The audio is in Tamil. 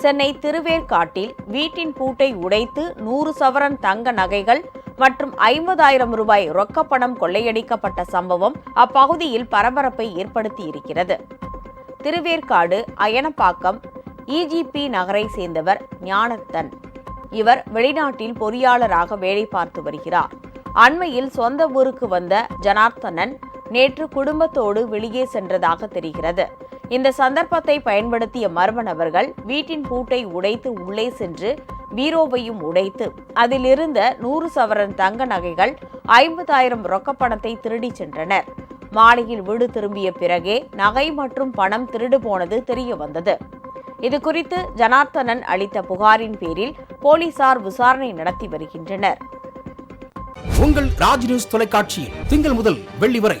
சென்னை திருவேற்காட்டில் வீட்டின் பூட்டை உடைத்து நூறு சவரன் தங்க நகைகள் மற்றும் ஐம்பதாயிரம் ரூபாய் ரொக்கப்பணம் கொள்ளையடிக்கப்பட்ட சம்பவம் அப்பகுதியில் பரபரப்பை ஏற்படுத்தியிருக்கிறது. திருவேற்காடு அயனப்பாக்கம் இஜிபி நகரை சேர்ந்தவர் ஞானத்தன். இவர் வெளிநாட்டில் பொறியாளராக வேலை பார்த்து வருகிறார். அண்மையில் சொந்த ஊருக்கு வந்த ஜனார்த்தனன் நேற்று குடும்பத்தோடு வெளியே சென்றதாக தெரிகிறது. இந்த சந்தர்ப்பத்தை பயன்படுத்திய மர்ம நபர்கள் வீட்டின் பூட்டை உடைத்து உள்ளே சென்று பீரோவையும் உடைத்து அதிலிருந்த நூறு சவரன் தங்க நகைகள் ஐம்பதாயிரம் ரொக்கப்பணத்தை திருடிச் சென்றனர். மாலையில் வீடு திரும்பிய பிறகே நகை மற்றும் பணம் திருடு போனது தெரிய வந்தது. இது குறித்து ஜனார்த்தனன் அளித்த புகாரின் பேரில் போலீசார் விசாரணை நடத்தி வருகின்றனர். உங்கள் ராஜ் நியூஸ் தொலைக்காட்சியில் திங்கள் முதல் வெள்ளி வரை